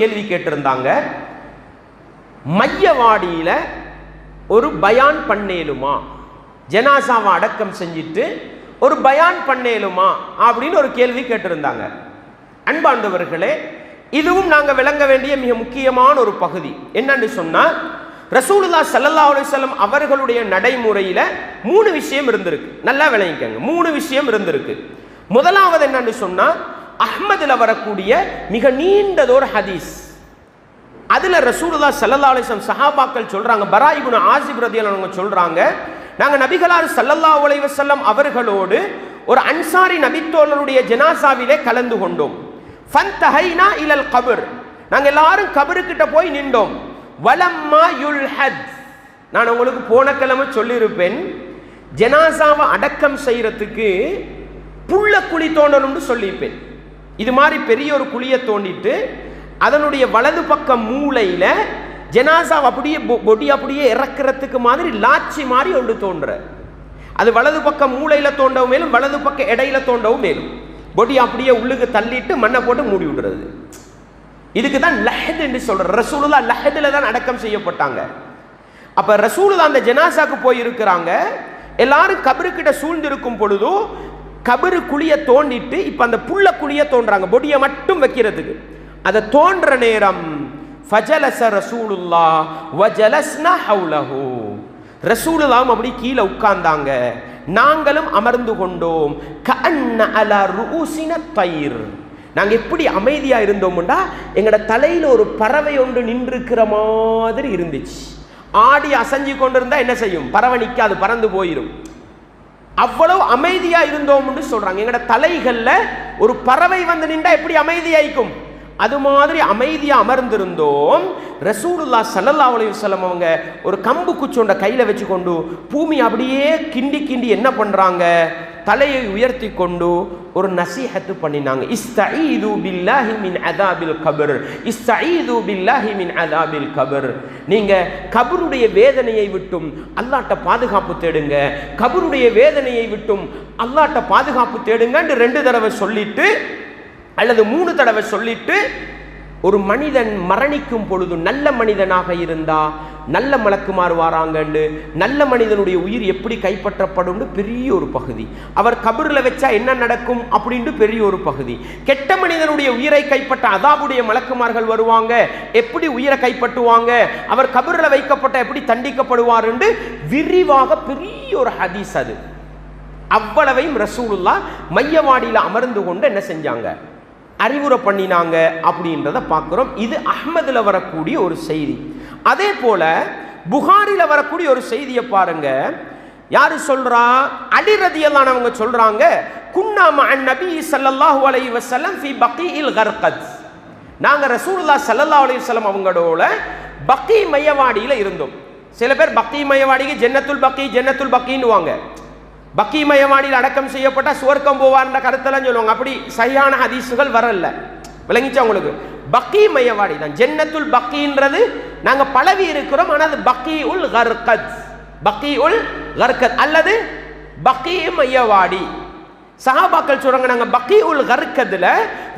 கேள்வி கேட்டிருந்தாங்க. மையவாடியில் ஒரு பயான் பண்ணேலுமா? ஜனாசாவை அடக்கம் செஞ்சுட்டு ஒரு பயான் பண்ணேலுமா? அப்படின்னு ஒரு கேள்வி கேட்டிருந்தாங்க. அன்பாண்டவர்களே இதுவும் நாங்கள் விளங்க வேண்டிய மிக முக்கியமான ஒரு பகுதி. என்னன்னு சொன்னால் ரசூலுல்லா சல்லல்லா அலுவலம் அவர்களுடைய நடைமுறையில் மூணு விஷயம் இருந்திருக்கு. நல்லா விளங்கிக்கங்க. மூணு விஷயம் இருந்திருக்கு. முதலாவது என்னன்னு சொன்னால் அஹ்மதில் வரக்கூடிய மிக நீண்டதொரு ஹதீஸ். அதில் ரசூலுல்லா ஸல்லல்லாஹு அலைஹி சஹாபாக்கள் சொல்கிறாங்க பராயிபுன ஆசிப் ரதியல்லாஹு அவங்க சொல்கிறாங்க நாங்கள் நபிகளார் சல்லல்லா உலைவசல்லம் அவர்களோடு ஒரு அன்சாரி நபித்தோழருடைய ஜனாசாவிலே கலந்து கொண்டோம். ஃபன்தஹைனா இலல் கபர். நாங்கள் எல்லாரும் கபருக்கிட்ட போய் நின்றோம். வலம்மா யுல்ஹத். நான் உங்களுக்கு போன கிழமை சொல்லியிருப்பேன் ஜனாசாவை அடக்கம் செய்கிறதுக்கு புள்ள குழி தோண்டணும்னு சொல்லியிருப்பேன். இது மாதிரி பெரிய ஒரு குழியை தோண்டிட்டு அதனுடைய வலது பக்க மூளையில ஜெனாசா அப்படியே பொ- பொடி அப்படியே இறக்குறதுக்கு மாதிரி லாச்சி மாதிரி ஒன்று தோன்ற. அது வலது பக்க மூளையில தோண்டவும் மேலும் வலது பக்க இடையில தோண்டவும் மேலும். பொடி அப்படியே உள்ளுக்கு தள்ளிட்டு மண்ணை போட்டு மூடி விடுறது. இதுக்கு தான் லஹத் என்று சொல்ற ரசூலுல்லா லஹதுல தான் அடக்கம் செய்யப்பட்டாங்க. அப்ப ரசூலுல்லா அந்த ஜெனாசாக்கு போய் இருக்கிறாங்க எல்லாரும் கபருக்கிட்ட சூழ்ந்திருக்கும் பொழுதும் கபரு குழிய தோண்டிட்டு இப்ப அந்த புள்ள குழிய தோன்றாங்க. பொடியை மட்டும் வைக்கிறதுக்கு. அதை தோன்ற நேரம் ஃபஜலச ரசூலுல்லா வஜலஸ்னா ஹவுலஹோ ரசூலுல்லாவும் அப்படி கீழே உட்கார்ந்தாங்க. நாங்களும் அமர்ந்து கொண்டோம். கண்ண அலா ரூசின தயிர். நாங்க எப்படி அமைதியா இருந்தோம்டா? எங்களோட தலையில ஒரு பறவை ஒன்று நின்றுக்கிற மாதிரி இருந்துச்சு. ஆடி அசைஞ்சு கொண்டிருந்தா என்ன செய்யும்? பறவை நிக்காது பறந்து போயிடும் அவ்வளவு அமைதியா இருந்தோம்னு சொல்றாங்க. எங்கட தலைகள்ல ஒரு பறவை வந்து நின்றா எப்படி அமைதியாயிக்கும் அது மாதிரி அமைதியா அமர்ந்திருந்தோம். ரசூலுல்லா சல்லல்லா அலைஹி அவங்க ஒரு கம்பு குச்சோண்ட கையில வச்சு கொண்டு பூமி அப்படியே கிண்டி கிண்டி என்ன பண்றாங்க? தலையை உயர்த்தி கொண்டு ஒரு நசீஹத்து பண்ணினாங்க. இஸ்தஈது பில்லாஹி மின் அதாபில் கபர். இஸ்தஈது பில்லாஹி மின் அதாபில் கபர். நீங்க கபருடைய வேதனையை விட்டும் அல்லாட்ட பாதுகாப்பு தேடுங்க. கபருடைய வேதனையை விட்டும் அல்லாட்ட பாதுகாப்பு தேடுங்கன்னு ரெண்டு தடவை சொல்லிட்டு அல்லது மூணு தடவை சொல்லிட்டு ஒரு மனிதன் மரணிக்கும் பொழுது நல்ல மனிதனாக இருந்தா நல்ல மலக்குமாறு வாராங்கன்னு நல்ல மனிதனுடைய உயிர் எப்படி கைப்பற்றப்படும்னு பெரிய ஒரு பகுதி. அவர் கபரில் வச்சா என்ன நடக்கும் அப்படின்ட்டு பெரிய ஒரு பகுதி. கெட்ட மனிதனுடைய உயிரை கைப்பற்ற அதாவுடைய மலக்குமார்கள் வருவாங்க. எப்படி உயிரை கைப்பற்றுவாங்க? அவர் கபரில் வைக்கப்பட்ட எப்படி தண்டிக்கப்படுவாருன்னு விரிவாக பெரிய ஒரு ஹதீஸ் அது. அவ்வளவையும் ரசூலுல்லா மையவாடியில் அமர்ந்து கொண்டு என்ன செஞ்சாங்க? அறிவுரை பண்ணினாங்க அப்படின்றத பார்க்குறோம். இது அஹ்மதுல வரக்கூடிய ஒரு செய்தி. அதே போல புகாரில் வரக்கூடிய ஒரு செய்தியை பாருங்க. யாரு சொல்றா? அலி ரதியல்லானவங்க சொல்றாங்க குன்னாம மஅன் நபி ஸல்லல்லாஹு அலைஹி வஸல்லம் ஃபி பகீஇல் கர்கத். நாங்க ரசூலுல்லாஹ் ஸல்லல்லாஹு அலைஹி வஸல்லம் அவங்களோட பக்கி மையவாடியில இருந்தோம். சில பேர் பக்கி மையவாடிக்கு ஜென்னத்துல் பக்கி ஜென்னத்துல் பக்கின்னுவாங்க பக்கி மையவாடியில் அடக்கம் செய்யப்பட்ட சுவர்க்கம் போவார்ன்ற கருத்தெல்லாம் சொல்லுவாங்க. அப்படி சரியான ஹதீஸுகள் வரல. விளங்கிச்சா உங்களுக்கு? பக்கி மையவாடி தான். ஜென்னத்துல் பக்கின்றது நாங்க பழவி இருக்கிறோம் ஆனால் அது பக்கி உல் கர்கத். பக்கி உல் கர்கத். அல்லது பக்கி மையவாடி சஹாபாக்கள் சொல்றாங்க நாங்க பக்கி உல் கர்கத்ல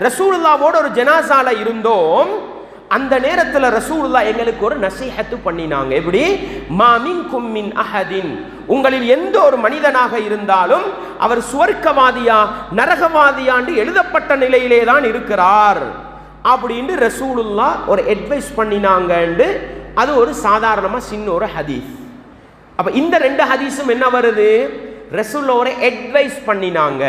ரசூலுல்லாவோட ஒரு ஜனாசால இருந்தோம். அந்த நேரத்துல ரசூலுல்லா எங்களுக்கு ஒரு நசீஹத்து பண்ணினாங்க. எப்படி? மாமின் கும்மின் அஹதின். உங்களில் எந்த ஒரு மனிதனாக இருந்தாலும் அவர் சுவர்க்கவாதியா நரகவாதியாண்டு எழுதப்பட்ட நிலையிலே தான் இருக்கிறார். அப்படின்னு ரசூலுல்லா ஒரு அட்வைஸ் பண்ணினாங்கண்டு அது ஒரு சாதாரணமாக சின்ன ஒரு ஹதீஸ் அப்போ இந்த ரெண்டு ஹதீஸும் என்ன வருது? ரசூலில் ஒரு அட்வைஸ் பண்ணினாங்க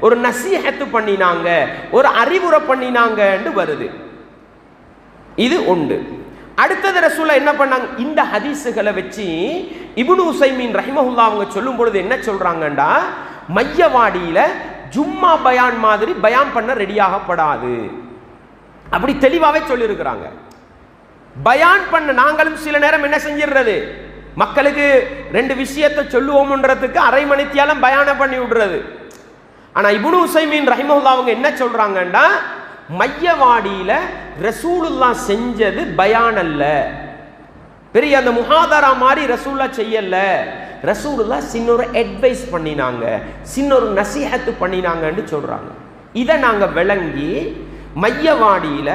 ஒரு நசீஹத்து பண்ணினாங்க ஒரு அறிவுரை பண்ணினாங்கன்னு வருது. இது உண்டு. அடுத்தது ரசூலா என்ன பண்ணாங்க? இந்த ஹதீஸுகளை வச்சு இபுனு உசைமீன் ரஹிமஹுல்லா அவங்க சொல்லும் பொழுது என்ன சொல்கிறாங்கண்டா மையவாடியில் ஜும்மா பயான் மாதிரி பயான் பண்ண ரெடியாகப்படாது. அப்படி தெளிவாகவே சொல்லியிருக்கிறாங்க. பயான் பண்ண நாங்களும் சில நேரம் என்ன செஞ்சிடுறது மக்களுக்கு ரெண்டு விஷயத்தை சொல்லுவோம்ன்றதுக்கு அரை மணித்தியாலம் பயானம் பண்ணி விடுறது. ஆனால் இபுனு உசைமீன் ரஹிமஹுல்லா அவங்க என்ன சொல்கிறாங்கன்னா மையவாடியில் ரசூலுல்லா செஞ்சது பயான் அல்ல. பெரிய அந்த முகாதாரா மாதிரி ரசூல்லா செய்யல. ரசூலுல்லா சின்னொரு அட்வைஸ் பண்ணினாங்க சின்னொரு நசீஹத்து பண்ணினாங்கன்னு சொல்கிறாங்க இதை நாங்கள் விளங்கி மையவாடியில்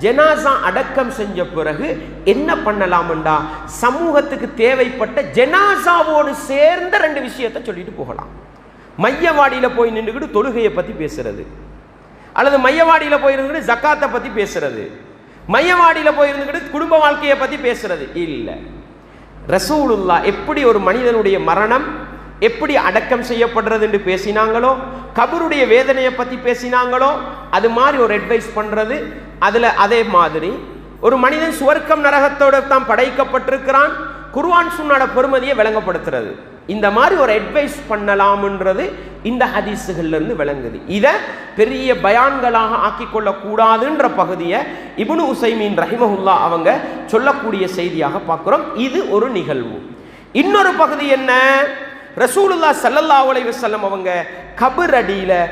ஜனாசா அடக்கம் செஞ்ச பிறகு என்ன பண்ணலாம்டா? சமூகத்துக்கு தேவைப்பட்ட ஜனாசாவோடு சேர்ந்த ரெண்டு விஷயத்தை சொல்லிட்டு போகலாம். மையவாடியில் போய் நின்றுக்கிட்டு தொழுகையை பற்றி பேசுறது. அல்லது மையவாடியில் போய் இருந்துக்கிட்டு ஜக்காத்தை பற்றி பேசுறது. மையவாடியில் போய் இருந்துக்கிட்டு குடும்ப வாழ்க்கையை பற்றி பேசுறது. இல்லை. ரசூலுல்லா எப்படி ஒரு மனிதனுடைய மரணம் எப்படி அடக்கம் செய்யப்படுறது என்று பேசினாங்களோ கபருடைய வேதனையை பற்றி பேசினாங்களோ அது மாதிரி ஒரு அட்வைஸ் பண்ணுறது அதில் அதே மாதிரி ஒரு மனிதன் சுவர்க்கம் நரகத்தோடு தான் படைக்கப்பட்டிருக்கிறான் குர்வான் சுன்னாட பெருமதியை விளங்கப்படுத்துறது. இந்த மாதிரி ஒரு அட்வைஸ் பண்ணலாம்ன்றது இந்த ஹதீஸுகள்லேருந்து விளங்குது. இதை பெரிய பயான்களாக ஆக்கி கொள்ளக்கூடாதுன்ற பகுதியை இபுனு உசைமீன் ரஹிமஹுல்லா அவங்க சொல்லக்கூடிய செய்தியாக பார்க்குறோம். இது ஒரு நிகழ்வு. இன்னொரு பகுதி என்ன? ரசூலுல்லா சல்லல்லா அலைஹி செல்லம் அவங்க கபர்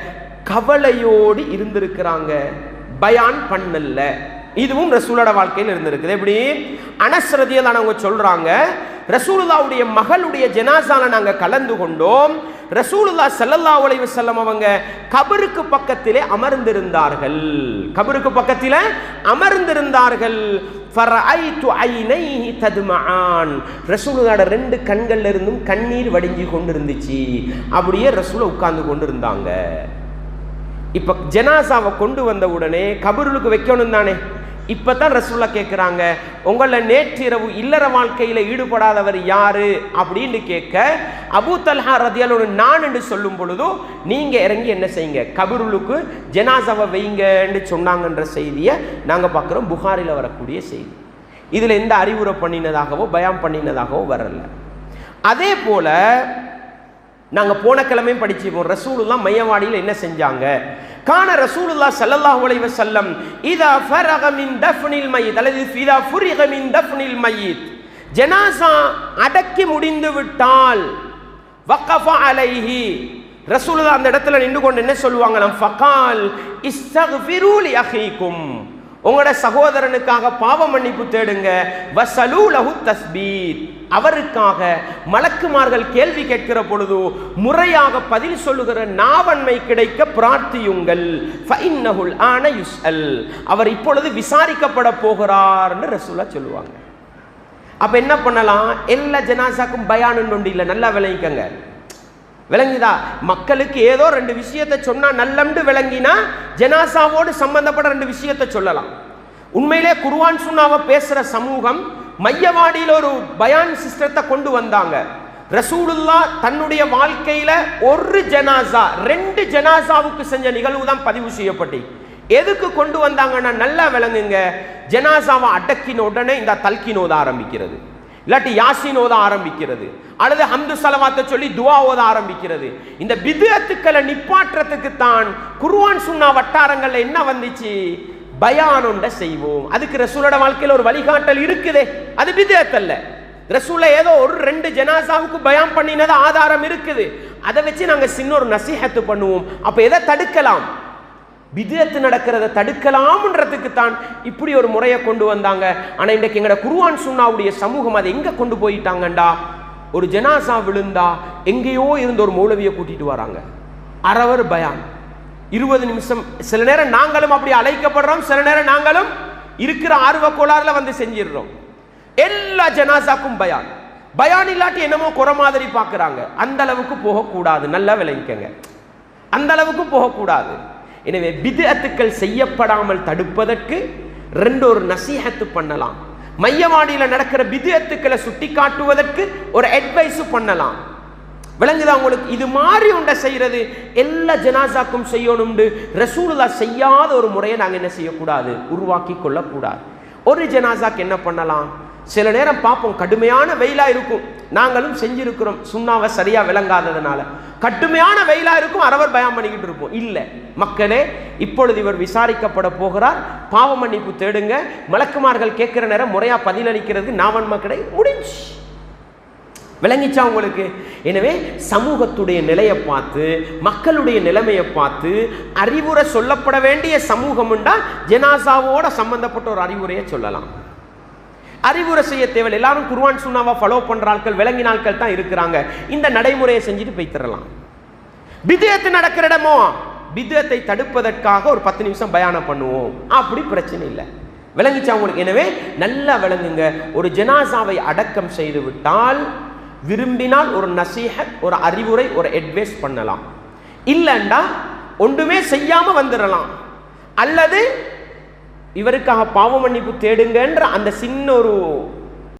கவலையோடு இருந்திருக்கிறாங்க. பயான் பண்ணல. இதுவும் ரசூலோட வாழ்க்கையில் இருந்திருக்குது. எப்படி? அனஸ் அவங்க சொல்றாங்க ரசூலுல்லாவுடைய மகளுடைய ஜெனாசால நாங்க கலந்து கொண்டோம். ரசூலுல்லா செல்லல்லா உலைவு செல்லம் அவங்க கபருக்கு பக்கத்திலே அமர்ந்திருந்தார்கள். கபருக்கு பக்கத்தில் அமர்ந்திருந்தார்கள். ஃபரஐத்து ஐனைஹி ததுமஆன். ரசூலுல்லாஹ்ட ரெண்டு கண்கள்ல இருந்தும் கண்ணீர் வடிஞ்சு கொண்டு இருந்துச்சு அப்படியே ரசூல உட்கார்ந்து கொண்டு இருந்தாங்க இப்ப ஜனாசாவை கொண்டு வந்த உடனே கபருளுக்கு வைக்கணும் தானே இப்போ தான் ரசூல்லா கேட்குறாங்க உங்களை நேற்றிரவு இல்லற வாழ்க்கையில் ஈடுபடாதவர் யாரு அப்படின்னு கேட்க அபூ தல்ஹா ரதியலோடு நான் என்று சொல்லும் பொழுதும் நீங்கள் இறங்கி என்ன செய்யுங்க? கபருளுக்கு ஜனாசாவை வைங்கன்னு சொன்னாங்கன்ற செய்தியை நாங்கள் பார்க்குறோம். புகாரில் வரக்கூடிய செய்தி. இதில் எந்த அறிவுரை பண்ணினதாகவோ பயம் பண்ணினதாகவோ வரல. அதே போல் நாங்கள் போன கிழமையும் படிச்சுப்போம் ரசூலுல்லா மையவாடியில் என்ன செஞ்சாங்க? கான ரசூலுல்லா சல்லல்லாஹு அலைஹி வஸல்லம் இதா ஃபரக மின் தஃப்னில் மய்யித் அல்லது இதா ஃபுரிக மின் தஃப்னில் மய்யித் ஜனாசா அடக்கி முடிந்து விட்டால் வக்கஃப அலைஹி ரசூலுல்லா அந்த இடத்துல நின்று கொண்டு என்ன சொல்லுவாங்களாம்? ஃபகால் இஸ்தக்ஃபிரு லி அஹீக்கும் உங்களோட சகோதரனுக்காக பாவ மன்னிப்பு தேடுங்க. வசலூலஹு தஸ்பீத். அவருக்காக மலக்குமார்கள் கேள்வி கேட்கிற பொழுது முறையாக பதில் சொல்லுகிற நாவன்மை கிடைக்க பிரார்த்தியுங்கள். ஃபைன்னஹுல் ஆன யுஸ்அல். அவர் இப்பொழுது விசாரிக்கப்பட போகிறார்னு ரசூலா சொல்லுவாங்க. அப்ப என்ன பண்ணலாம்? எல்லா ஜனாசாக்கும் பயானுன்னு ஒன்று இல்லை. நல்லா விளைவிக்கங்க விளங்குதா மக்களுக்கு ஏதோ ரெண்டு விஷயத்தை சொன்னா நல்லம்னு விளங்கினா ஜனாசாவோடு சம்பந்தப்பட்ட ரெண்டு விஷயத்தை சொல்லலாம். உண்மையிலே குருவான் சுன்னாவை பேசுற சமூகம் மையவாடியில் ஒரு பயான் சிஸ்டத்தை கொண்டு வந்தாங்க. ரசூலுல்லா தன்னுடைய வாழ்க்கையில ஒரு ஜனாசா ரெண்டு ஜனாசாவுக்கு செஞ்ச நிகழ்வு தான் பதிவு செய்யப்பட்டு. எதுக்கு கொண்டு வந்தாங்கன்னா நல்லா விளங்குங்க ஜனாசாவை அடக்கின உடனே இந்த தல்கினோத ஆரம்பிக்கிறது. இல்லாட்டி யாசின் ஓத ஆரம்பிக்கிறது. அல்லது ஹம்து சலவாத்தை சொல்லி துவா ஓத ஆரம்பிக்கிறது. இந்த பிதுகத்துக்களை நிப்பாற்றத்துக்கு தான் குருவான் சுன்னா வட்டாரங்கள்ல என்ன வந்துச்சு? பயானுண்ட செய்வோம். அதுக்கு ரசூலோட வாழ்க்கையில் ஒரு வழிகாட்டல் இருக்குதே. அது பிதுகத்தல்ல ரசூல ஏதோ ஒரு ரெண்டு ஜனாசாவுக்கு பயம் பண்ணினது ஆதாரம் இருக்குது. அதை வச்சு நாங்கள் சின்ன ஒரு நசீஹத்து பண்ணுவோம். அப்போ எதை தடுக்கலாம்? விதத்து நடக்கிறத தடுக்கலாம்ன்றதுக்கு தான் இப்படி ஒரு முறையை கொண்டு வந்தாங்க. ஆனால் இன்றைக்கு எங்களோட குருவான் சுண்ணாவுடைய சமூகம் அதை எங்கே கொண்டு போயிட்டாங்கண்டா? ஒரு ஜனாசா விழுந்தா எங்கேயோ இருந்த ஒரு மௌலவியை கூட்டிட்டு வராங்க. அரவர் பயான். இருபது நிமிஷம் சில நேரம் நாங்களும் அப்படி அழைக்கப்படுறோம் சில நேரம் நாங்களும் இருக்கிற ஆர்வ கோளாறுல வந்து செஞ்சிடுறோம். எல்லா ஜனாசாக்கும் பயான். பயான் இல்லாட்டி என்னமோ குறை மாதிரி பார்க்குறாங்க அந்த அளவுக்கு போகக்கூடாது. நல்லா விளைவிக்கங்க அந்த அளவுக்கு போகக்கூடாது. எனவே பிதுஅத்துக்கள் செய்யப்படாமல் தடுப்பதற்கு ரெண்டு ஒரு நசீஹத்து பண்ணலாம். மையவாடியில் நடக்கிற பிதுஅத்துக்களை சுட்டி காட்டுவதற்கு ஒரு அட்வைஸும் பண்ணலாம். விளங்குதா உங்களுக்கு? இது மாதிரி உண்டை செய்யறது எல்லா ஜனாசாக்கும் செய்யணும்னு ரசூலுல்லா செய்யாத ஒரு முறையை நாங்கள் என்ன செய்யக்கூடாது? உருவாக்கி கொள்ளக்கூடாது. ஒரு ஜனாசாக்கு என்ன பண்ணலாம்? சில நேரம் பார்ப்போம் கடுமையான வெயிலா இருக்கும். நாங்களும் செஞ்சிருக்கிறோம். சுண்ணாவை சரியா விளங்காததுனால. கடுமையான வெயிலா இருக்கும் அரவர் பயம் பண்ணிக்கிட்டு இருப்போம். இல்லை. மக்களே இப்பொழுது இவர் விசாரிக்கப்பட போகிறார். பாவ மன்னிப்பு தேடுங்க. மலக்குமார்கள் கேட்கிற நேரம் முறையா பதிலளிக்கிறது நாவன் மக்களே முடிஞ்சு. விளங்கிச்சா உங்களுக்கு? எனவே சமூகத்துடைய நிலையை பார்த்து மக்களுடைய நிலைமையை பார்த்து அறிவுரை சொல்லப்பட வேண்டிய சமூகம்ண்டா ஜெனாசாவோட சம்பந்தப்பட்ட ஒரு அறிவுரையை சொல்லலாம். அறிவுரை செய்ய தேவை எல்லாரும் குர்வான் சுண்ணாவை ஃபாலோ பண்ணுற ஆட்கள் விளங்கின ஆட்கள் தான் இருக்கிறாங்க. இந்த நடைமுறையை செஞ்சுட்டு போய்த்திடலாம் விதயத்து நடக்கிற இடமோ பிதுயத்தை தடுப்பதற்காக ஒரு பத்து நிமிஷம் பயானம் பண்ணுவோம். அப்படி பிரச்சனை இல்லை. விளங்கிச்சா உங்களுக்கு? எனவே நல்லா விளங்குங்க. ஒரு ஜனாசாவை அடக்கம் செய்து விட்டால் விரும்பினால் ஒரு நசீஹத் ஒரு அறிவுரை ஒரு அட்வைஸ் பண்ணலாம். இல்லைண்டா ஒன்றுமே செய்யாமல் வந்துடலாம் அல்லது இவருக்காக பாவ மன்னிப்பு தேடுங்கன்ற அந்த சின்ன ஒரு